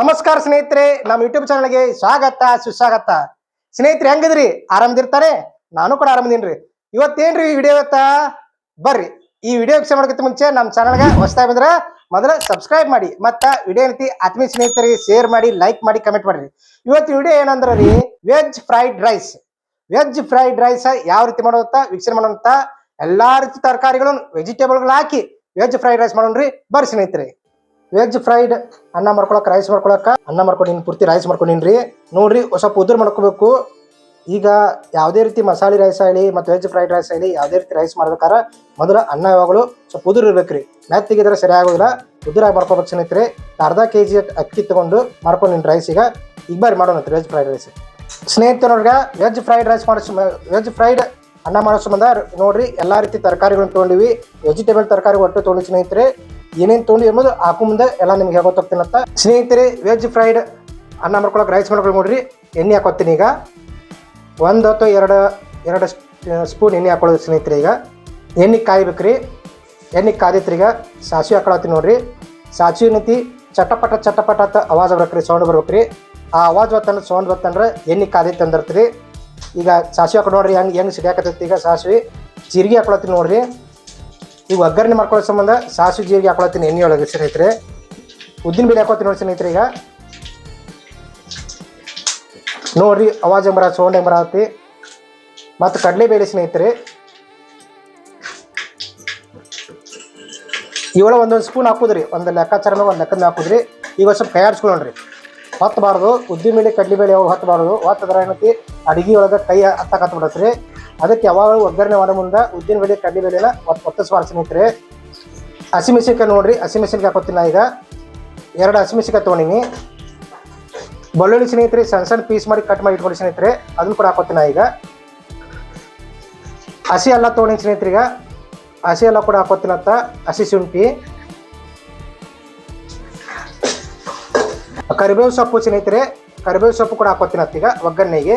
ನಮಸ್ಕಾರ ಸ್ನೇಹಿತರೆ, ನಮ್ಮ ಯೂಟ್ಯೂಬ್ ಚಾನಲ್ಗೆ ಸ್ವಾಗತ, ಸುಸ್ವಾಗತ. ಸ್ನೇಹಿತರೆ, ಹೆಂಗಿದ್ರಿ? ಆರಾಮದಿರ್ತಾರೆ ನಾನು ಕೂಡ ಆರಾಮದೀನ್ರಿ. ಇವತ್ತೇನ್ರಿ ಈ ವಿಡಿಯೋ ಇವತ್ತ? ಬರ್ರಿ, ಈ ವಿಡಿಯೋ ವೀಕ್ಷಣೆ ಮಾಡೋಕ್ಕಿಂತ ಮುಂಚೆ ನಮ್ಮ ಚಾನಲ್ಗೆ ಹೊಸ್ತಾ ಬಂದ್ರೆ ಮೊದಲ ಸಬ್ಸ್ಕ್ರೈಬ್ ಮಾಡಿ, ಮತ್ತ ವಿಡಿಯೋ ರೀತಿ ಆತ್ಮೀಯ ಸ್ನೇಹಿತರಿಗೆ ಶೇರ್ ಮಾಡಿ ಲೈಕ್ ಮಾಡಿ ಕಮೆಂಟ್ ಮಾಡ್ರಿ. ಇವತ್ತು ವಿಡಿಯೋ ಏನಂದ್ರೆ ರೀ veg fried rice veg fried rice ಯಾವ ರೀತಿ ಮಾಡೋದಂತ ವೀಕ್ಷಣೆ ಮಾಡೋಂತ ಎಲ್ಲಾ ರೀತಿ ತರಕಾರಿಗಳು ವೆಜಿಟೇಬಲ್ಗಳು ಹಾಕಿ ವೆಜ್ ಫ್ರೈಡ್ ರೈಸ್ ಮಾಡೋಣ್ರಿ. ಬರ್ರಿ ಸ್ನೇಹಿತರೆ. ವೆಜ್ ಫ್ರೈಡ್ ಅನ್ನ ಮಾಡ್ಕೊಳಕ್ಕೆ ರೈಸ್ ಮಾಡ್ಕೊಳಕ್ಕೆ ಅನ್ನ ಮಾಡ್ಕೊಂಡಿನಿ ಪೂರ್ತಿ ರೈಸ್ ಮಾಡ್ಕೊಂಡಿನ್ರಿ. ನೋಡ್ರಿ ಸ್ವಲ್ಪ ಉದುರು ಮಾಡ್ಕೋಬೇಕು. ಈಗ ಯಾವುದೇ ರೀತಿ ಮಸಾಲೆ ರೈಸ್ ಆಗಲಿ, ಮತ್ತು ವೆಜ್ ಫ್ರೈಡ್ ರೈಸ್ ಆಗಲಿ, ಯಾವುದೇ ರೀತಿ ರೈಸ್ ಮಾಡ್ಬೇಕಾದ್ರೆ ಮೊದಲು ಅನ್ನ ಯಾವಾಗಲೂ ಸ್ವಲ್ಪ ಉದುರು ಇರ್ಬೇಕು ರೀ ಮೆತ್ತಿಗಿದ್ರೆ ಸರಿ ಆಗೋದಿಲ್ಲ. ಉದುರಾಗಿ ಮಾಡ್ಕೊಬೇಕು ಸ್ನೇಹಿತರೆ. ಅರ್ಧ ಕೆ ಜಿ ಅಕ್ಕಿ ತಗೊಂಡು ಮಾಡ್ಕೊಂಡಿನಿ ರೈಸ್ ಈಗ. ಈಗ ಬಾರಿ ಮಾಡೋಣ ವೆಜ್ ಫ್ರೈಡ್ ರೈಸ್ ಸ್ನೇಹಿತರವ್ರಿಗೆ ವೆಜ್ ಫ್ರೈಡ್ ರೈಸ್ ಮಾಡಿಸ್ ವೆಜ್ ಫ್ರೈಡ್ ಅನ್ನ ಮಾಡೋ ಸಂಬಂಧ ನೋಡ್ರಿ, ಎಲ್ಲ ರೀತಿ ತರಕಾರಿಗಳನ್ನ ತೊಗೊಂಡಿವಿ. ವೆಜಿಟೇಬಲ್ ತರಕಾರಿ ಒಟ್ಟು ತೊಗೊಂಡು ಸ್ನೇಹಿತರೆ. ಏನೇನು ತೊಗೊಂಡು ಎಂಬುದು ಹಾಕು ಮುಂದೆ ಎಲ್ಲ ನಿಮ್ಗೆ ಹೇಳ್ಕೊತಾಗ್ತೀನಂತ ಸ್ನೇಹಿತರೆ ವೆಜ್ ಫ್ರೈಡ್ ಅನ್ನ ಮಾಡ್ಕೊಳಕ್ಕೆ ರೈಸ್ ಮಾಡ್ಕೊಳ್ಳಿ ನೋಡ್ರಿ, ಎಣ್ಣೆ ಹಾಕೋತೀನಿ ಈಗ. ಒಂದು ಅಥವಾ ಎರಡು ಎರಡು ಸ್ಪೂನ್ ಎಣ್ಣೆ ಹಾಕೊಳ್ಳೋದು ಸ್ನೇಹಿತರೆ ಈಗ. ಎಣ್ಣೆ ಕಾಯ್ಬೇಕ್ರಿ. ಎಣ್ಣೆ ಕಾದೈತ್ರಿ ಈಗ. ಸಾಸಿವೆ ಹಾಕೊಳತ್ತೀನಿ ನೋಡ್ರಿ. ಸಾಸಿವೆ ಏನೈತಿ ಚಟಪಟ ಚಟಪಟ ಅಂತ ಅವಾಜ್ ರೀ ಸೌಂಡ್ ಬರ್ಬೇಕ್ರಿ. ಆ ಆವಾಜ್ ಬತ್ತಂದ್ರೆ ಸೌಂಡ್ ಬತ್ತಂದ್ರೆ ಎಣ್ಣೆ ಕಾದೈತೆ ಅಂದಿರ್ತೀರಿ. ಈಗ ಸಾಸಿವೆ ಹಾಕೊಂಡು ನೋಡ್ರಿ, ಹೆಂಗೆ ಹೆಂಗೆ ಸಿಡಿಯಾಕತ್ತೈತಿ ಈಗ ಸಾಸಿವೆ. ಜೀರಿಗೆ ಹಾಕೊಳತ್ತೀನಿ ನೋಡ್ರಿ. ಈಗ ಒಗ್ಗರಣೆ ಮಾಡ್ಕೊಳ್ಳೋ ಸಂಬಂಧ ಸಾಸಿವೆ ಜೀರಿಗೆ ಹಾಕೊಳತ್ತೀನಿ ಎಣ್ಣೆ ಒಳಗೆ ಸ್ನೇಹಿತರೆ. ಉದ್ದಿನ ಬೇಳೆ ಹಾಕೋತೀನಿ ನೋಡಿ ಸ್ನೇಹಿತರೆ ಈಗ. ನೋಡ್ರಿ, ಅವಾಜ್ ಮರ ಸೌಂಡ್ ಹೆಂಗ್ ಬರತ್ತಿ ಮತ್ತು ಕಡಲೆ ಬೇಳೆ ಸ್ನೇಹಿತರೆ. ಇವಳ ಒಂದೊಂದು ಸ್ಪೂನ್ ಹಾಕುದ್ರಿ, ಒಂದು ಲೆಕ್ಕಾಚಾರನ ಒಂದು ಲೆಕ್ಕದ ಹಾಕುದ್ರಿ. ಈಗ ಸ್ವಲ್ಪ ಕೈ ಆಡಿಸ್ಕೊಳ್ಳೋಣ್ರಿ ಹೊತ್ತಬಾರ್ದು ಉದ್ದಿನ ಬೇಳೆ, ಕಡ್ಲಿ ಬೇಳೆ ಯಾವಾಗ ಹೊತ್ತಬಾರ್ದು ಹೊತ್ತದ್ರ ಏನೈತಿ, ಅಡಿಗೆ ಒಳಗೆ ಕೈ ಹತ್ತಕತ್ತ ಬಿಡತ್ರಿ. ಅದಕ್ಕೆ ಯಾವಾಗ ಒಗ್ಗರಣೆ ಮಾಡೋ ಮುಂದೆ ಉದ್ದಿನ ಬೇಳೆ, ಕಡ್ಲಿ ಬೇಳೆನ ಒತ್ತು ಒತ್ತಿಸ್ಬಾರ್ದು ಸ್ನೇಹಿತರೆ. ಹಸಿಮೆಣಸಿನ್ಕಾಯಿ ನೋಡ್ರಿ ಹಸಿಮೆಣಸಿನ್ಕಾಯಿ ಹಾಕೋತೀನಿ ನಾ ಈಗ. ಎರಡು ಹಸಿಮೆಣಸಿನ್ಕಾಯಿ ತೊಗೊಂಡಿನಿ. ಬಳ್ಳುಳ್ಳಿ ಸ್ನೇಹಿತರೆ, ಸಣ್ಣ ಸಣ್ಣ ಪೀಸ್ ಮಾಡಿ ಕಟ್ ಮಾಡಿ ಇಟ್ಕೊಂಡು ಸ್ನೇಹಿತರೆ. ಅದನ್ನು ಕೂಡ ಹಾಕೋತೀನಿ ಈಗ. ಹಸಿ ಎಲ್ಲ ತೊಗೊಂಡಿನಿ ಸ್ನೇಹಿತರೆ ಹಸಿ ಎಲ್ಲ ಕೂಡ ಹಾಕೋತೀನಂತ ಹಸಿ ಶುಂಠಿ. ಕರಿಬೇವು ಸೊಪ್ಪು ಸ್ನೇಹಿತರೆ, ಕರಿಬೇವು ಸೊಪ್ಪು ಕೂಡ ಹಾಕೋತೀನಂತ ಈಗ ಒಗ್ಗರಣೆಗೆ.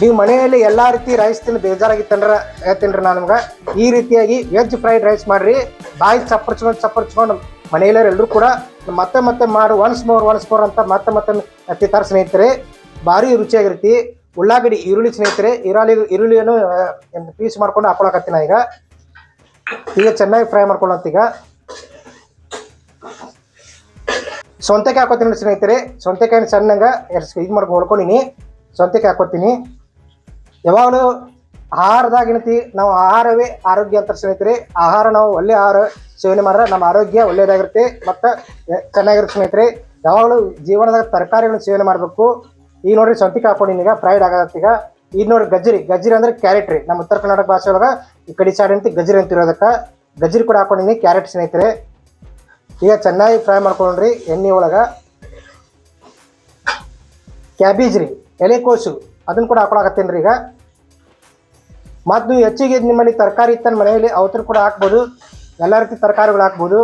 ನೀವು ಮನೆಯಲ್ಲಿ ಎಲ್ಲ ರೀತಿ ರೈಸ್ ತಿಂದು ಬೇಜಾರಾಗಿತ್ತಂದ್ರೆ ಹೇಳ್ತೀನಿ ನಾನು ನಿಮ್ಗೆ. ಈ ರೀತಿಯಾಗಿ ವೆಜ್ ಫ್ರೈಡ್ ರೈಸ್ ಮಾಡ್ರಿ. ಬಾಯಿ ಚಪ್ಪರ್ಚ್ಕೊಂಡು ಚಪ್ಪರ್ಚ್ಕೊಂಡು ಎಲ್ಲರೂ ಕೂಡ ಮತ್ತೆ ಮತ್ತೆ ಮಾಡು ಒನ್ಸ್ ಮೋರ್ ಒನ್ಸ್ ಮೋರ್ ಅಂತ ಮತ್ತೆ ಮತ್ತೆ ಹತ್ತಿತ್ತಾರ ಸ್ನೇಹಿತರೆ, ಭಾರಿ ರುಚಿಯಾಗಿರ್ತಿ. ಉಳ್ಳಾಗಡ್ಡಿ, ಈರುಳ್ಳಿ ಸ್ನೇಹಿತರೆ ಈರುಳ್ಳಿ ಈರುಳ್ಳಿಯನ್ನು ಪೀಸ್ ಮಾಡ್ಕೊಂಡು ಹಾಕೊಳಕತ್ತೀನಿ ಈಗ. ಈಗ ಚೆನ್ನಾಗಿ ಫ್ರೈ ಮಾಡ್ಕೊಳ್ಳೋಂತ ಈಗ. ಸೊಂತೆಕಾಯಿ ಹಾಕೋತೀನಿ ಸ್ನೇಹಿತರೆ. ಸ್ನೇಹಿತರೆ ಸಣ್ಣಂಗೆ ಇದು ಮಾಡ್ಕೊಂಡು ಹೊಡ್ಕೊಂಡಿನಿ ಸೊಂತೆಕಾಯಿ ಹಾಕೋತೀನಿ. ಯಾವಾಗಲೂ ಆಹಾರದಾಗ ಏನೈತಿ ನಾವು ಆಹಾರವೇ ಆರೋಗ್ಯ ಅಂತ ಸ್ನೇಹಿತರೆ. ಆಹಾರ ನಾವು ಒಳ್ಳೆ ಆಹಾರ ಸೇವನೆ ಮಾಡಿದ್ರೆ ನಮ್ಮ ಆರೋಗ್ಯ ಒಳ್ಳೆಯದಾಗಿರುತ್ತೆ. ಮತ್ತು ಚೆನ್ನಾಗಿರುತ್ತೆ ಸ್ನೇಹಿತರೆ. ಯಾವಾಗಲೂ ಜೀವನದಾಗ ತರಕಾರಿಗಳನ್ನ ಸೇವನೆ ಮಾಡಬೇಕು. ಈಗ ನೋಡ್ರಿ ಹಾಕೊಂಡಿನ ಈಗ ಫ್ರೈಡ್ ಆಗತ್ತೆ ಈಗ. ಈಗ ನೋಡ್ರಿ ಗಜ್ಜರಿ. ಗಜ್ಜರಿ ಅಂದ್ರೆ ಕ್ಯಾರೆಟ್ ರೀ. ನಮ್ಮ ಉತ್ತರ ಕರ್ನಾಟಕ ಭಾಷೆ ಒಳಗೆ ಈ ಕಡಿ ಸಾಡಿ ಅಂತ ಗಜ್ಜರಿ ಅಂತಿರೋದಕ್ಕೆ. ಗಜ್ಜರಿ ಕೂಡ ಹಾಕೊಂಡಿನಿ ಕ್ಯಾರೆಟ್ ಸ್ನೇಹಿತರೆ. ಈಗ ಚೆನ್ನಾಗಿ ಫ್ರೈ ಮಾಡ್ಕೊಂಡ್ರಿ ಎಣ್ಣೆ ಒಳಗೆ. ಕ್ಯಾಬೇಜ್ ರೀ, ಎಲೆಕೋಸು. ಅದನ್ನ ಕೂಡ ಹಾಕೊಳಕತ್ತೇನೆ ರೀ ಈಗ. ಮತ್ತು ನೀವು ಹೆಚ್ಚಿಗೆ ನಿಮ್ಮಲ್ಲಿ ತರಕಾರಿ ಇತ್ತ ಮನೆಯಲ್ಲಿ ಅವತ್ರ ಕೂಡ ಹಾಕ್ಬೋದು. ಎಲ್ಲ ರೀತಿ ತರಕಾರಿಗಳು ಹಾಕ್ಬೋದು.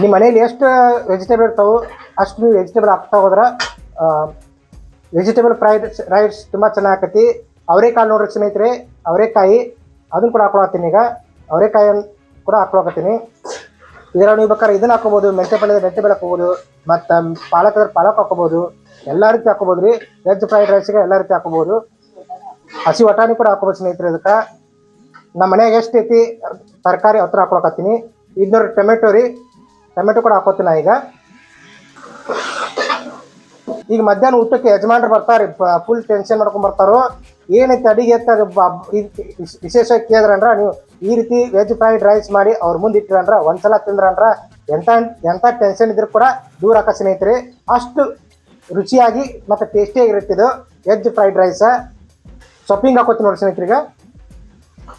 ನಿಮ್ಮ ಮನೆಯಲ್ಲಿ ಎಷ್ಟು ವೆಜಿಟೇಬಲ್ ಇರ್ತಾವೆ ಅಷ್ಟು ನೀವು ವೆಜಿಟೇಬಲ್ ಹಾಕ್ತಾ ಹೋದ್ರೆ ವೆಜಿಟೇಬಲ್ ಫ್ರೈಡ್ ರೈಸ್ ತುಂಬ ಚೆನ್ನಾಗಿ ಆಕತಿ. ಅವರೆಕಾಳು ನೋಡ್ರಿ ಸ್ನೇಹಿತರೆ, ಅವರೆಕಾಯಿ ಅದನ್ನು ಕೂಡ ಹಾಕೊಳತ್ತೀನಿ ಈಗ. ಅವರೆಕಾಯನ್ನು ಕೂಡ ಹಾಕೊಳಕತ್ತೀನಿ. ಇದರ ನೀವು ಬೇಕಾದ್ರೆ ಇದನ್ನ ಹಾಕೋಬೋದು ಮೆಂತೆ ಪಲ್ಯದ ಮೆಂತೆ ಬೆಳೆ ಹಾಕೋಬೋದು, ಮತ್ತು ಪಾಲಕ್ ಪಾಲಕ್ ಹಾಕೋಬೋದು. ಎಲ್ಲ ರೀತಿ ಹಾಕೋಬೋದು ರೀ. ವೆಜ್ ಫ್ರೈಡ್ ರೈಸ್ಗೆ ಎಲ್ಲ ರೀತಿ ಹಾಕೋಬೋದು. ಹಸಿ ವಟಾಣಿ ಕೂಡ ಹಾಕೋಬೋದು ಸ್ನೇಹಿತರೆ ಇದಕ್ಕೆ. ನಮ್ಮ ಮನೆಯಾಗ ಎಷ್ಟು ತರಕಾರಿ ಹತ್ರ ಹಾಕೊಳಕತ್ತೀನಿ. ಇದು ನೋಡ್ರಿ ಟೊಮೆಟೊ ರೀ. ಟೊಮೆಟೊ ಕೂಡ ಹಾಕೋತೀನಿ ಈಗ. ಈಗ ಮಧ್ಯಾಹ್ನ ಊಟಕ್ಕೆ ಯಜಮಾನ್ರು ಬರ್ತಾರೆ. ಫುಲ್ ಟೆನ್ಷನ್ ಮಾಡ್ಕೊಂಡು ಬರ್ತಾರೋ? ಏನೈತೆ ಅಡಿಗೆ ಅದು ವಿಶೇಷವಾಗಿ ಕೇಳಿದ್ರಂದ್ರ ನೀವು ಈ ರೀತಿ ವೆಜ್ ಫ್ರೈಡ್ ರೈಸ್ ಮಾಡಿ ಅವ್ರ ಮುಂದೆ ಇಟ್ಟಿರಂದ್ರ, ಒಂದ್ಸಲ ತಿಂದ್ರಂದ್ರ ಎಂತ ಎಂತ ಟೆನ್ಷನ್ ಇದ್ರು ಕೂಡ ದೂರ ಆಕ ಸ್ನೇಹಿತರೆ. ಅಷ್ಟು ರುಚಿಯಾಗಿ ಮತ್ತೆ ಟೇಸ್ಟಿಯಾಗಿರುತ್ತೆ ಇದು. ವೆಜ್ ಫ್ರೈಡ್ ರೈಸ್ ಸೊಪ್ಪಿಂಗ್ ಹಾಕೋತೀನಿ ನೋಡಿ ಸ್ನೇಹಿತರಿಗೆ.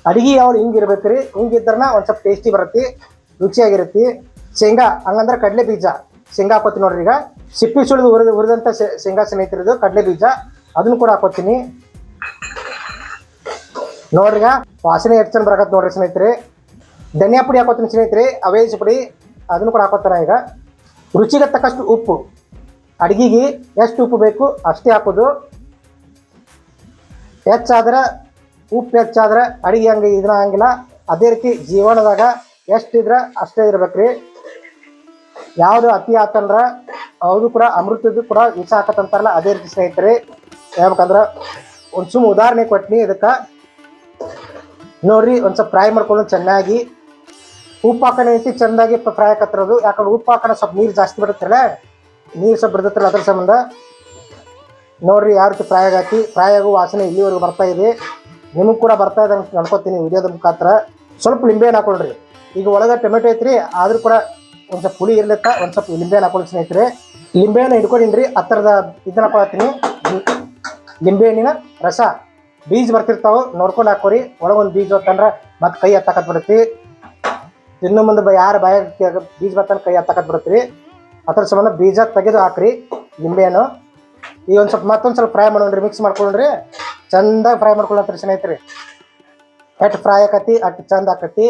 ಅಡಿಗೆ ಹಿಂಗೆ ಹಿಂಗಿರ್ಬೇಕು ರೀ ಹಿಂಗಿದ್ರನ ಒಂದು ಸ್ವಲ್ಪ ಟೇಸ್ಟಿ ಬರುತ್ತೆ, ರುಚಿಯಾಗಿರುತ್ತೆ. ಶೇಂಗಾ, ಹಂಗಂದ್ರೆ ಕಡಲೆ ಬೀಜ. ಶೇಂಗಾ ಹಾಕೋತೀನಿ ನೋಡ್ರಿ ಈಗ. ಸಿಪ್ಪಿ ಸುಳಿದು ಹುರಿದು ಹುರಿದಂಥ ಶೇಂಗಾ ಸ್ನೇಹಿತರದು ಕಡಲೆ ಬೀಜ. ಅದನ್ನು ಕೂಡ ಹಾಕೋತೀನಿ. ನೋಡ್ರಿ ವಾಸನೆ ಎಷ್ಟು ಬರಕತ್ತೆ ಬರಕತ್ ನೋಡ್ರಿ ಸ್ನೇಹಿತರೆ. ಧನಿಯಾ ಪುಡಿ ಹಾಕೋತೀನಿ ಸ್ನೇಹಿತರೆ. ಅವೇಜ್ ಪುಡಿ. ಅದನ್ನು ಕೂಡ ಹಾಕೋತಾರ ಈಗ. ರುಚಿಗೆ ತಕ್ಕಷ್ಟು ಉಪ್ಪು. ಅಡಿಗೆಗೆ ಎಷ್ಟು ಉಪ್ಪು ಬೇಕು ಅಷ್ಟೇ ಹಾಕೋದು. ಹೆಚ್ಚಾದ್ರೆ ಉಪ್ಪು ಹೆಚ್ಚಾದ್ರೆ ಅಡಿಗೆ ಹಂಗೆ ಇದನ್ನ ಹಂಗಿಲ್ಲ. ಅದೇ ರೀತಿ ಜೀವನದಾಗ ಎಷ್ಟಿದ್ರೆ ಅಷ್ಟೇ ಇರ್ಬೇಕ್ರಿ. ಯಾವುದು ಅತಿ ಆತಂದ್ರೆ ಅವರು ಕೂಡ ಅಮೃತದ್ದು ಕೂಡ ವಿಷ ಹಾಕತ್ತಂತಾರಲ್ಲ, ಅದೇ ರೀತಿ ಸ್ನೇಹಿತರೆ. ಹೇಳ್ಬೇಕಂದ್ರೆ ಒಂದು ಸುಮ್ಮ ಉದಾಹರಣೆ ಕೊಟ್ನಿ ಇದಕ್ಕೆ. ನೋಡ್ರಿ ಒಂದು ಸ್ವಲ್ಪ ಫ್ರೈ ಮಾಡ್ಕೊಂಡು ಚೆನ್ನಾಗಿ. ಉಪ್ಪು ಹಾಕೋಣ ಚೆನ್ನಾಗಿ ಚೆಂದಾಗಿ ಫ್ರೈ ಹಾಕತ್ತಿರೋದು ಯಾಕಂದ್ರೆ ಉಪ್ಪು ಹಾಕೋಣ ಸ್ವಲ್ಪ ನೀರು ಜಾಸ್ತಿ ಬಿಡುತ್ತಲ್ಲ ನೀರು ಸ್ವಲ್ಪ ಬಿಡ್ತಲ್ಲ ಅದ್ರ ಸಂಬಂಧ ನೋಡ್ರಿ ಯಾವ ರೀತಿ ಫ್ರೈ ಆಗಿ ಫ್ರೈ ಆಗೋ ವಾಸನೆ ಇಲ್ಲಿವರೆಗೂ ಬರ್ತಾ ಇದೆ. ನಿಮಗೆ ಕೂಡ ಬರ್ತಾ ಇದೆ ಅಂತ ಅನ್ಕೋತೀನಿ ವಿಡಿಯೋದ ಮುಖಾಂತರ. ಸ್ವಲ್ಪ ಲಿಂಬೆಹಣ್ಣು ಹಾಕೊಳ್ರಿ. ಈಗ ಒಳಗೆ ಟೊಮೆಟೊ ಐತ್ರಿ, ಆದರೂ ಕೂಡ ಒಂದು ಸ್ವಲ್ಪ ಹುಳಿ ಇರ್ಲಿಕ್ಕ, ಒಂದು ಸ್ವಲ್ಪ ಲಿಂಬೆಹಣ್ಣು ಹಾಕೊಳ್ಳಿ ಸ್ನೇಹಿತರೆ. ಲಿಂಬೆಹಣ್ಣು ಹಿಡ್ಕೊಂಡಿನ್ರಿ ಆ ಥರದ ಇದನ್ನ ಲಿಂಬೆ ಹಣ್ಣಿನ ರಸ, ಬೀಜ ಬರ್ತಿರ್ತಾವೆ, ನೋಡ್ಕೊಂಡು ಹಾಕೋರಿ. ಒಳಗೊಂದು ಬೀಜ ಹೊತ್ತಂದ್ರೆ ಮತ್ತೆ ಕೈ ಹತ್ತಾಕತ್ ಬಿಡುತ್ತಿ ತಿನ್ನೋ ಮುಂದೆ ಯಾರು ಬಾಯ ಬೀಜ ಬರ್ತಾನೆ ಕೈ ಹತ್ತಾಕತ್ ಬಿಡುತ್ತೀರಿ ಅದ್ರ ಸಂಬಂಧ ಬೀಜ ತೆಗೆದು ಹಾಕ್ರಿ, ನಿಂಬೆಹಣ್ಣು. ಈಗ ಒಂದು ಸ್ವಲ್ಪ ಮತ್ತೊಂದು ಸ್ವಲ್ಪ ಫ್ರೈ ಮಾಡೋಣ್ರಿ ಮಿಕ್ಸ್ ಮಾಡ್ಕೊಂಡ್ರಿ ಚಂದಾಗಿ ಫ್ರೈ ಮಾಡ್ಕೊಳತ್ರಿ ಸ್ನೇಹಿತರೆ. ಎಷ್ಟು ಫ್ರೈ ಆಕತಿ, ಅಟ್ ಚಂದ ಆಕತಿ.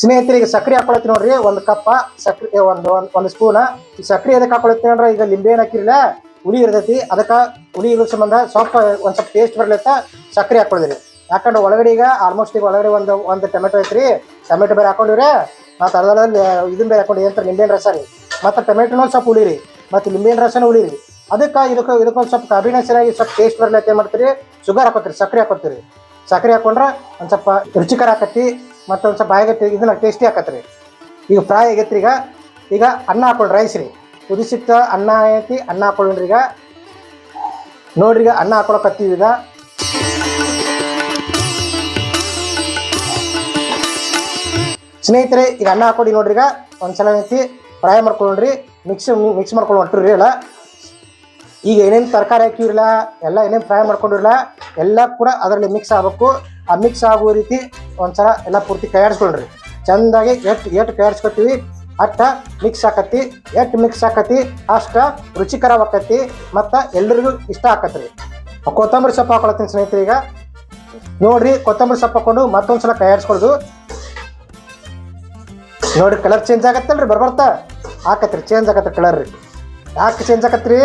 ಸ್ನೇಹಿತರಿಗೆ ಸಕ್ರೆ ಹಾಕೊಳತ್ತಿ ನೋಡ್ರಿ, ಒಂದು ಕಪ್ಪ ಸಕ್ರೆ ಒಂದು ಒಂದು ಸ್ಪೂನ ಸಕ್ರೆ ಎದಕ್ಕೆ ಹಾಕೊಳತ್ತಿ ಅಂದ್ರೆ ಈಗ ಲಿಂಬೆಹಣ್ಣು ಹಾಕಿರಲ್ಲ ಹುಳಿ ಇರ್ತೈತಿ. ಅದಕ್ಕೆ ಹುಳಿ ಇರೋ ಸಂಬಂಧ ಸ್ವಲ್ಪ ಒಂದು ಸ್ವಲ್ಪ ಟೇಸ್ಟ್ ಬರ್ಲತ್ತ ಸಕ್ರೆ ಹಾಕೊಳಿದ್ರಿ. ಯಾಕಂದ್ರೆ ಒಳಗಡೆ ಈಗ ಆಲ್ಮೋಸ್ಟ್ ಈಗ ಒಳಗಡೆ ಒಂದು ಒಂದು ಟೊಮೆಟೊ ಐತ್ರಿ. ಟೊಮೆಟೊ ಬೇರೆ ಹಾಕೊಂಡಿವ್ರಿ. ಮತ್ತು ಅದ್ರಲ್ಲಿ ಇದನ್ನ ಬೇರೆ ಹಾಕೊಂಡು ಏನಂತಾರೆ ನಿಂಬೆಹಣ್ಣು ರಸ ರೀ? ಮತ್ತು ಟೊಮೆಟೊನೂ ಸ್ವಲ್ಪ ಉಳಿರಿ ಮತ್ತು ಲಿಂಬಿನ ರಸನ ಉಳಿರಿ ಅದಕ್ಕೆ ಇದಕ್ಕೆ ಇದಕ್ಕೊಂದು ಸ್ವಲ್ಪ ಕಾಂಬಿನೇಷನ್ ಆಗಿ ಸ್ವಲ್ಪ ಟೇಸ್ಟ್ ಬರ್ಲತ್ತ ಏನು ಮಾಡ್ತೀರಿ? ಶುಗರ್ ಹಾಕೋತೀರಿ ಸಕ್ಕರೆ ಹಾಕೋತೀರಿ. ಸಕ್ಕರೆ ಹಾಕೊಂಡ್ರೆ ಒಂದು ಸ್ವಲ್ಪ ರುಚಿಕರ ಹಾಕತ್ತಿ ಮತ್ತು ಒಂದು ಸ್ವಲ್ಪ ಬಾಯಿಗೆ ಇದನ್ನ ಟೇಸ್ಟಿ ಆಕತ್ರಿ. ಈಗ ಫ್ರೈ ಆಗೈತ್ರಿ ಈಗ. ಈಗ ಅನ್ನ ಹಾಕೊಳ್ರಿ ರೈಸ್ ರೀ. ಕುದಿಸಿಟ್ಟ ಅನ್ನ ಐತಿ, ಅನ್ನ ಹಾಕೊಳ್ಳ್ರಿ ಈಗ. ನೋಡ್ರಿ ಈಗ ಅನ್ನ ಹಾಕೊಳಕತ್ತೀವಿ ಈಗ. ಸ್ನೇಹಿತರೆ, ಈಗ ಅನ್ನ ಹಾಕೊಡಿ ನೋಡ್ರಿ ಈಗ. ಒಂದ್ಸಲ ಐತಿ. ಫ್ರೈ ಮಾಡ್ಕೊಳ್ರಿ ಮಿಕ್ಸ್ ಮಿಕ್ಸ್ ಮಾಡ್ಕೊಂಡು ಹೊಟ್ಟಿರಿ ಅಲ್ಲ ಈಗ ಏನೇನು ತರಕಾರಿ ಹಾಕಿರಲ್ಲ ಎಲ್ಲ ಏನೇನು ಫ್ರೈ ಮಾಡ್ಕೊಂಡಿರಲ್ಲ ಎಲ್ಲ ಕೂಡ ಅದರಲ್ಲಿ ಮಿಕ್ಸ್ ಆಗಬೇಕು. ಆ ಮಿಕ್ಸ್ ಆಗುವ ರೀತಿ ಒಂದ್ಸಲ ಎಲ್ಲ ಪೂರ್ತಿ ಕೈಯಾಡಿಸ್ಕೊಳ್ರಿ ಚೆಂದಾಗಿ ಎಷ್ಟು ಎಷ್ಟು ಕೈಯಾಡಿಸ್ಕೊತೀವಿ ಅಷ್ಟ ಮಿಕ್ಸ್ ಆಕತಿ ಎಷ್ಟು ಮಿಕ್ಸ್ ಆಕತಿ, ಅಷ್ಟ ರುಚಿಕರವಾಕತಿ, ಮತ್ತು ಎಲ್ರಿಗೂ ಇಷ್ಟ ಆಕತ್ರಿ. ಕೊತ್ತಂಬರಿ ಸೊಪ್ಪು ಹಾಕೊಳತ್ತೀನಿ ಸ್ನೇಹಿತರೆ ಈಗ. ನೋಡ್ರಿ, ಕೊತ್ತಂಬರಿ ಸೊಪ್ಪು ಹಾಕೊಂಡು ಮತ್ತೊಂದ್ಸಲ ಕೈಯಾಡಿಸ್ಕೊಳ್ದು ನೋಡಿ ಕಲರ್ ಚೇಂಜ್ ಆಗತ್ತಲ್ರಿ, ಬರ್ಬರ್ತಾ? ಆಕತ್ರಿ ಚೇಂಜ್ ಆಗತ್ತೆ ಕಲರ್ ರೀ ಯಾಕೆ ಚೇಂಜ್ ಆಕತ್ರಿ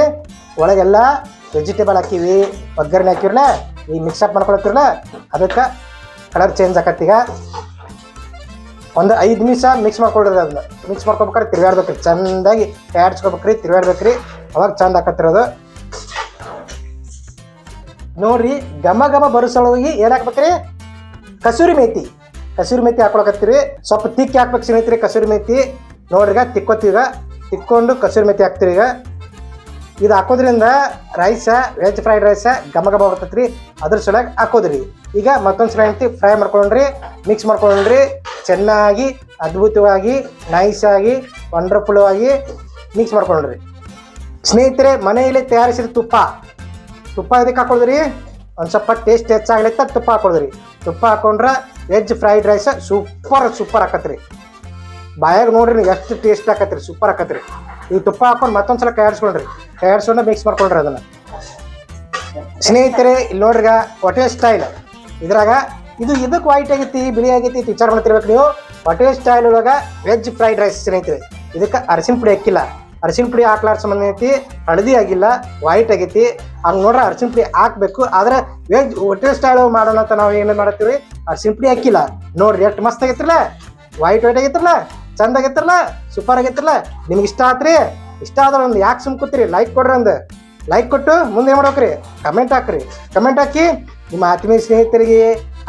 ಒಳಗೆಲ್ಲ ವೆಜಿಟೇಬಲ್ ಹಾಕಿವಿ, ಒಗ್ಗರಣೆ ಹಾಕಿರಲ್ಲ ಈ ಮಿಕ್ಸಪ್ ಮಾಡ್ಕೊಳತ್ತಿರಲ್ಲ, ಅದಕ್ಕೆ ಕಲರ್ ಚೇಂಜ್ ಆಕತ್ತೀಗ ಒಂದು ಐದು ನಿಮಿಷ ಮಿಕ್ಸ್ ಮಾಡ್ಕೊಳ್ರಿ ಅದನ್ನ ಮಿಕ್ಸ್ ಮಾಡ್ಕೊಬೇಕಾದ್ರೆ ತಿರ್ಗಾಡ್ಬೇಕ್ರಿ, ಚೆಂದಾಗಿ ತಯಾರಿಸ್ಕೊಬೇಕ್ರಿ, ತಿರ್ಗಾಡ್ಬೇಕ್ರಿ. ಅವಾಗ ಚಂದ ಹಾಕತ್ತಿರೋದು ನೋಡ್ರಿ, ಘಮ ಘಮ ಬರೋ ಸಲುವಾಗಿ ಏನು ಹಾಕ್ಬೇಕ್ರಿ? ಕಸೂರಿ ಮೇತಿ. ಕಸೂರಿ ಮೇತಿ ಹಾಕೊಳಕತ್ತೀರಿ. ಸ್ವಲ್ಪ ತಿಕ್ಕಿ ಹಾಕ್ಬೇಕು ಸ್ನೇಹಿತರೆ, ಕಸೂರಿ ಮೇಥಿ ನೋಡ್ರಿ ಈಗ ತಿಕ್ಕೋತೀಗ ತಿಕ್ಕೊಂಡು ಕಸೂರಿ ಮೆತ್ತಿ ಹಾಕ್ತೀರಿ ಈಗ. ಇದು ಹಾಕೋದ್ರಿಂದ ರೈಸ ವೆಜ್ ಫ್ರೈಡ್ ರೈಸ ಘಮ ಘಮ ಬರ್ತೈತ್ರಿ. ಅದ್ರ ಸಲುವಾಗಿ ಹಾಕೋದ್ರಿ. ಈಗ ಮತ್ತೊಂದು ಸಲ ಹೆಂಡ್ತಿ ಫ್ರೈ ಮಾಡ್ಕೊಂಡ್ರಿ ಮಿಕ್ಸ್ ಮಾಡ್ಕೊಂಡ್ರಿ, ಚೆನ್ನಾಗಿ, ಅದ್ಭುತವಾಗಿ ನೈಸ್ ಆಗಿ ವಂಡರ್ಫುಲ್ ಆಗಿ ಮಿಕ್ಸ್ ಮಾಡ್ಕೊಂಡ್ರಿ. ಸ್ನೇಹಿತರೆ, ಮನೆಯಲ್ಲಿ ತಯಾರಿಸಿದ ತುಪ್ಪ. ತುಪ್ಪ ಇದಕ್ಕೆ ಹಾಕೊಳ್ದ್ರಿ ಒಂದು ಸ್ವಲ್ಪ ಟೇಸ್ಟ್ ಹೆಚ್ಚಾಗ್ಲಿತ್ತ ತುಪ್ಪ ಹಾಕೊಳ್ದ್ರಿ ತುಪ್ಪ ಹಾಕೊಂಡ್ರೆ veg fried rice super super ಆಕತ್ರಿ ಬಾಯಾಗ ನೋಡ್ರಿ ನೀವು ಎಷ್ಟು ಟೇಸ್ಟ್ ಹಾಕತ್ರಿ ಸೂಪರ್ ಹಾಕತ್ರಿ ಈ ತುಪ್ಪ ಹಾಕೊಂಡು ಮತ್ತೊಂದ್ಸಲ ಕೈಯಾಡಿಸ್ಕೊಂಡ್ರಿ ಕೈಯಾಡಿಸ್ಕೊಂಡು ಮಿಕ್ಸ್ ಮಾಡ್ಕೊಂಡ್ರಿ ಅದನ್ನ. ಸ್ನೇಹಿತರೆ, ಇಲ್ಲಿ ನೋಡ್ರಿಗ ಹೋಟೆಲ್ ಸ್ಟೈಲ್ ಇದ್ರಾಗ ಇದು ಇದಕ್ಕೆ ವೈಟ್ ಆಗೈತಿ, ಬಿಳಿ ಆಗೈತಿ ವಿಚಾರ ಮಾಡ್ತಿರ್ಬೇಕು ನೀವು. ಹೊಟ್ಟೆ ಸ್ಟೈಲ್ ಒಳಗ ವೆಜ್ ಫ್ರೈಡ್ ರೈಸ್ ಸ್ನೇಹಿತರೆ. ಇದಕ್ಕೆ ಅರಸಿನ ಪುಡಿ ಹಾಕಿಲ್ಲ. ಅರಸಿನ ಪುಡಿ ಹಾಕ್ಲಾರ ಸಂಬಂಧ ಐತಿ ಹಳದಿ ಆಗಿಲ್ಲ ವೈಟ್ ಆಗೈತಿ. ಹಂಗೆ ನೋಡ್ರೆ ಅರಸಿನ ಪುಡಿ ಹಾಕ್ಬೇಕು. ಆದ್ರೆ ವೆಜ್ ಹೊಟ್ಟೆ ಸ್ಟೈಲ್ ಮಾಡೋಣ ಅಂತ ನಾವು ಏನು ಮಾಡ್ತೀವಿ ಅರಸಿನ ಪುಡಿ ಹಾಕಿಲ್ಲ. ನೋಡ್ರಿ ಎಷ್ಟು ಮಸ್ತ್ ಆಗೈತ್ರಲ್ಲ? White white ಆಗೈತ್ರಲ್ಲ? ಚಂದ ಆಗೈತ್ರಲ್ಲ ಸೂಪರ್ ಆಗೈತ್ರಲ್ಲ ನಿಮ್ಗೆ ಇಷ್ಟ ಆತ್ರಿ? ಇಷ್ಟ ಆದ್ರೆ ಒಂದು ಯಾಕೆ ಸುಮ್ ಕೂತ್ರಿ? ಲೈಕ್ ಕೊಡ್ರಿ ಒಂದು. ಲೈಕ್ ಕೊಟ್ಟು ಮುಂದೆ ಏನು ಕಮೆಂಟ್ ಹಾಕ್ರಿ. ಕಮೆಂಟ್ ಹಾಕಿ ನಿಮ್ಮ ಆತ್ಮೀಯ ಸ್ನೇಹಿತರಿಗೆ,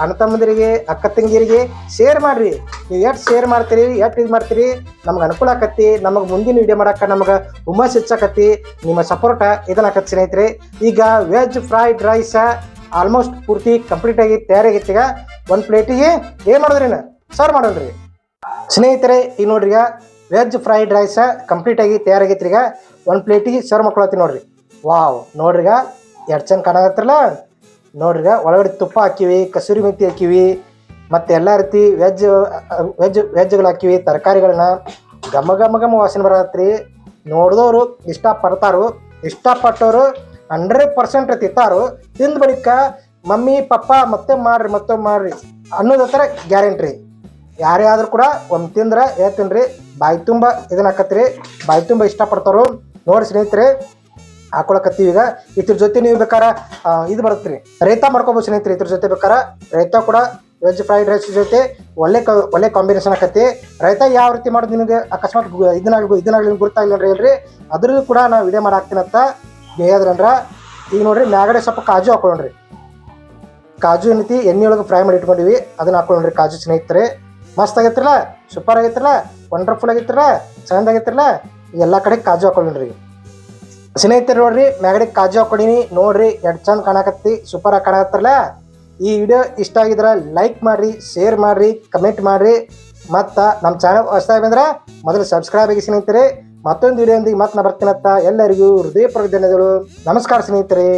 ಅಣ್ಣ ತಮ್ಮಂದಿರಿಗೆ, ಅಕ್ಕ ತಂಗಿಯರಿಗೆ ಶೇರ್ ಮಾಡ್ರಿ. ನೀವು ಎಷ್ಟು ಶೇರ್ ಮಾಡ್ತೀರಿ, ಎಷ್ಟು ಇದು ಮಾಡ್ತೀರಿ? ನಮ್ಗೆ ಅನುಕೂಲ ಆಕತ್ತಿ. ನಮಗೆ ಮುಂದಿನ ವಿಡಿಯೋ ಮಾಡಕ್ಕೆ ನಮಗೆ ಹುಮ್ಮಸ್ ಹೆಚ್ಚಾಕತ್ತಿ. ನಿಮ್ಮ ಸಪೋರ್ಟ ಇದನ್ನ ಸ್ನೇಹಿತರೆ. ಈಗ ವೆಜ್ ಫ್ರೈಡ್ ರೈಸ ಆಲ್ಮೋಸ್ಟ್ ಪೂರ್ತಿ ಕಂಪ್ಲೀಟ್ ಆಗಿ ತಯಾರಾಗೈತಿ. ಈಗ ಒಂದು ಪ್ಲೇಟಿಗೆ ಏನು ಮಾಡಿದ್ರಿ ಸರ್ವ್ ಮಾಡೋಣ್ರಿ ಸ್ನೇಹಿತರೆ ಈಗ ನೋಡ್ರಿ ಈಗ ವೆಜ್ ಫ್ರೈಡ್ ರೈಸ ಕಂಪ್ಲೀಟ್ ಆಗಿ ತಯಾರಾಗೈತ್ರಿ ಈಗ. ಒಂದು ಪ್ಲೇಟಿಗೆ ಸರ್ವ್ ಮಾಡ್ಕೊಳತ್ತೀನಿ ನೋಡ್ರಿ. ವಾವ್ ನೋಡ್ರಿ ಈಗ ಎರಡು ಚಂದ ಕಾಣಾಗತ್ತಿರಲ್ಲ ನೋಡ್ರಿಗ ಒಳಗಡೆ ತುಪ್ಪ ಹಾಕಿವಿ, ಕಸೂರಿ ಮೆಂತಿ ಹಾಕಿವಿ, ಮತ್ತು ಎಲ್ಲ ರೀತಿ ವೆಜ್ ವೆಜ್ ವೆಜ್ಗಳು ಹಾಕಿವಿ, ತರಕಾರಿಗಳನ್ನ. ಘಮ ಘಮ ಘಮ ವಾಸನೆ ಬರತ್ರಿ ನೋಡಿದವರು ಇಷ್ಟಪಡ್ತಾರು. ಇಷ್ಟಪಟ್ಟವರು ಹಂಡ್ರೆಡ್ ಪರ್ಸೆಂಟ್ ತಿಂತಾರು. ತಿಂದ ಬಳಿಕ ಮಮ್ಮಿ, ಪಪ್ಪ ಮತ್ತೆ ಮಾಡ್ರಿ ಮತ್ತೆ ಮಾಡ್ರಿ ಅನ್ನೋದ ಗ್ಯಾರಂಟ್ರಿ. ಗ್ಯಾರಂಟಿ ಯಾರೇ ಆದರೂ ಕೂಡ ಒಮ್ಮೆ ತಿಂದ್ರೆ ಹೇಳ್ತೀನಿ ಬಾಯಿ ತುಂಬ ಇದನ್ನ ಬಾಯಿ ತುಂಬ ಇಷ್ಟಪಡ್ತಾರೋ ನೋಡಿ ಸ್ನೇಹಿತರೆ, ಹಾಕೊಳಕತ್ತೀವಿ ಈಗ. ಇದ್ರ ಜೊತೆ ನೀವು ಬೇಕಾರ ಇದು ಬರುತ್ತೆ ರೀ ರೈತ ಮಾಡ್ಕೊಬೋದು ಸ್ನೇಹಿತರೆ, ಇದ್ರ ಜೊತೆ ಬೇಕಾರ ರೈತ ಕೂಡ ವೆಜ್, ಫ್ರೈಡ್ ರೈಸ್ ಜೊತೆ ಒಳ್ಳೆ ಒಳ್ಳೆ ಕಾಂಬಿನೇಷನ್ ಆಕತಿ ರೈತ ಯಾವ ರೀತಿ ಮಾಡೋದು ನಿಮಗೆ ಅಕಸ್ಮಾತ್ ಗು- ಇದನ್ನಾಗ್ಲಿ ಇದನ್ನಾಗ್ಲಿ ರೀ ಹೇಳ್ರಿ. ಅದ್ರದ್ದು ಕೂಡ ನಾವು ವಿಡಿಯೋ ಮಾಡಾಕ್ತೀನಂತ ಹೇಳಿದ್ರಂದ್ರ ಈಗ ನೋಡ್ರಿ, ಮ್ಯಾಗಡೆ ಸ್ವಲ್ಪ ಕಾಜು ಹಾಕೊಳ್ಳೋಣ್ರಿ. ಕಾಜು ಏನೈತಿ ಎಣ್ಣೆ ಒಳಗೆ ಫ್ರೈ ಮಾಡಿ ಇಟ್ಕೊಂಡಿವಿ. ಅದನ್ನ ಹಾಕೊಳ್ಳೋಣ್ರಿ ಕಾಜು ಸ್ನೇಹಿತರೆ. ಮಸ್ತ್ ಸೂಪರ್ ಆಗೈತ್ರಲ್ಲ ವಂಡರ್ಫುಲ್ ಆಗೈತ್ರಲ್ಲ, ಚಂದ ಆಗೈತ್ರಲ್ಲ ಎಲ್ಲ ಕಡೆ ಕಾಜು ಹಾಕೊಂಡ್ರಿ ಸ್ನೇಹಿತರೆ ನೋಡ್ರಿ, ಮ್ಯಾಗಡೆ ಕಾಜು ಹಾಕೊಂಡಿನಿ, ನೋಡ್ರಿ, ಎಷ್ಟು ಚಂದ ಕಾಣಕತ್ತಿ ಸೂಪರ್ ಆಗಿ ಕಾಣಕತ್ತಲ್ಲ ಈ ವಿಡಿಯೋ ಇಷ್ಟ ಆಗಿದ್ರೆ ಲೈಕ್ ಮಾಡ್ರಿ ಶೇರ್ ಮಾಡ್ರಿ ಕಮೆಂಟ್ ಮಾಡ್ರಿ. ಮತ್ತು ನಮ್ಮ ಚಾನಲ್ ಹೊಸದಾಗಿ ಬಂದ್ರೆ ಮೊದಲು ಸಬ್ಸ್ಕ್ರೈಬ್ ಆಗಿ ಸ್ನೇಹಿತರೆ. ಮತ್ತೊಂದು ವಿಡಿಯೋಂದಿಗೆ ಮತ್ತೆ ನಾ ಬರ್ತೀನತ್ತ ಎಲ್ಲರಿಗೂ ಹೃದಯಪೂರ್ವಕ ಧನ್ಯವಾದಗಳು. ನಮಸ್ಕಾರ ಸ್ನೇಹಿತರೆ.